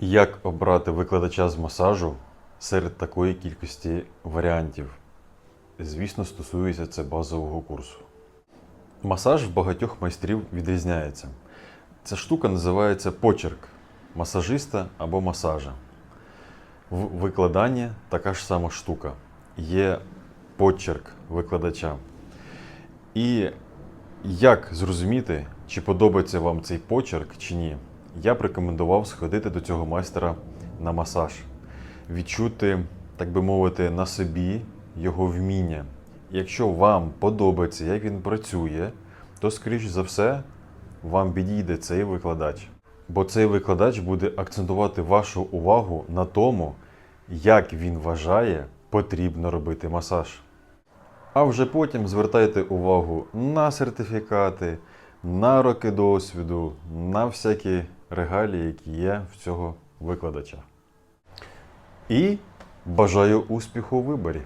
Як обрати викладача з масажу серед такої кількості варіантів? Звісно, стосується це базового курсу. Масаж в багатьох майстрів відрізняється. Ця штука називається почерк масажиста або масажа. В викладанні така ж сама штука. Є почерк викладача. І як зрозуміти, чи подобається вам цей почерк чи ні, я б рекомендував сходити до цього майстера на масаж, відчути, так би мовити, на собі його вміння. Якщо вам подобається, як він працює, то, скоріш за все, вам підійде цей викладач. Бо цей викладач буде акцентувати вашу увагу на тому, як він вважає, потрібно робити масаж. А вже потім звертайте увагу на сертифікати, на роки досвіду, на всякі регалії, які є в цього викладача. І бажаю успіху у виборі!